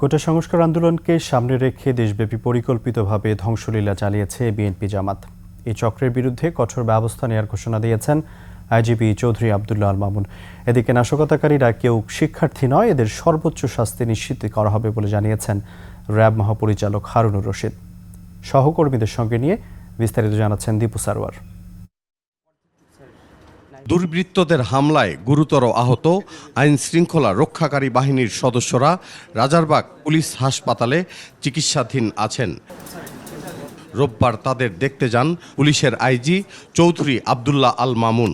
কোটা সংস্কার আন্দোলনকে সামনে রেখে দেশব্যাপী পরিকল্পিতভাবে ধ্বংসলীলা চালিয়েছে বিএনপি জামাত। এই চক্রের বিরুদ্ধে কঠোর ব্যবস্থা নেওয়ার ঘোষণা দিয়েছেন আইজিপি চৌধুরী আবদুল্লাহ আল মামুন। এদিকে নাশকতাকারীরা কেউ শিক্ষার্থী নয়, এদের সর্বোচ্চ শাস্তি নিশ্চিত করা হবে বলে জানিয়েছেন র্যাব মহাপরিচালক হারুনুর রশিদ। সহকর্মীদের সঙ্গে নিয়ে বিস্তারিত জানাচ্ছেন দীপু সারওয়ার দুর্বৃত্তদের হামলায় গুরুতর আহত আইন শৃঙ্খলা রক্ষাকারী বাহিনীর সদস্যরা রাজারবাগ পুলিশ হাসপাতালে চিকিৎসাধীন আছেন। রোববার তাদের দেখতে যান পুলিশের আইজি চৌধুরী আবদুল্লাহ আল মামুন।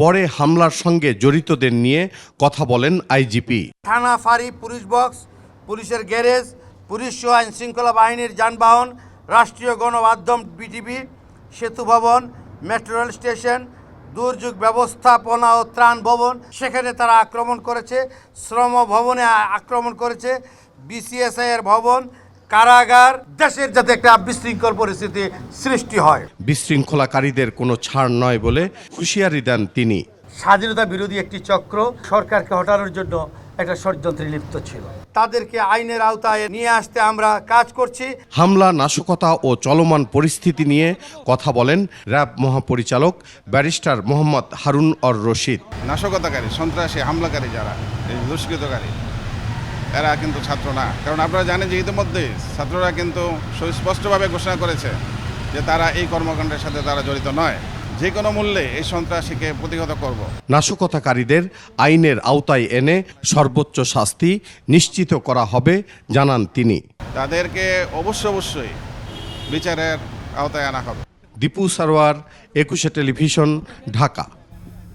পরে হামলার সঙ্গে জড়িতদের নিয়ে কথা বলেন আইজিপি। থানা ফাঁড়ি, পুলিশ বক্স, পুলিশের গ্যারেজ, পুলিশ সহ আইন শৃঙ্খলা বাহিনীর যানবাহন, রাষ্ট্রীয় গণমাধ্যম বিটিভি, সেতু ভবন, মেট্রো রেল স্টেশন দুর্যোগ ব্যবস্থাপনা ও ত্রাণ ভবন। সেখানে তারা আক্রমণ করেছে শ্রম ভবনে আক্রমণ করেছে। বিসিএসআই এর ভবন কারাগার দেশের যাতে একটা বিশৃঙ্খল পরিস্থিতি সৃষ্টি হয়। বিশৃঙ্খলাকারীদের কোনো ছাড় নয় বলে হুঁশিয়ারি দেন তিনি। স্বাধীনতা বিরোধী একটি চক্র সরকারকে হটানোর জন্য একটা ষড়যন্ত্রে লিপ্ত ছিল। তাদেরকে আইনের আওতায় নিয়ে আসতে আমরা কাজ করছি। হামলা নাশকতা ও চলমান পরিস্থিতি নিয়ে কথা বলেন র্যাব মহাপরিচালক ব্যারিস্টার মোহাম্মদ হারুন অর রশিদ। নাশকতাকারী সন্ত্রাসী হামলাকারী যারা এই দুষ্কৃতকারী এরা কিন্তু ছাত্র না। কারণ আপনারা জানেন যে ইতিমধ্যে ছাত্ররা কিন্তু সুস্পষ্টভাবে ঘোষণা করেছে যে তারা এই কর্মকাণ্ডের সাথে তারা জড়িত নয়। যে কোনো মূল্যে এই সন্ত্রাসীকে প্রতিহত করব। নাশকতাকারীদের আইনের আওতায় এনে সর্বোচ্চ শাস্তি নিশ্চিত করা হবে জানান তিনি। তাদেরকে অবশ্য অবশ্যই বিচারের আওতায় আনা হবে। দীপু সারোয়ার একুশে টেলিভিশন ঢাকা।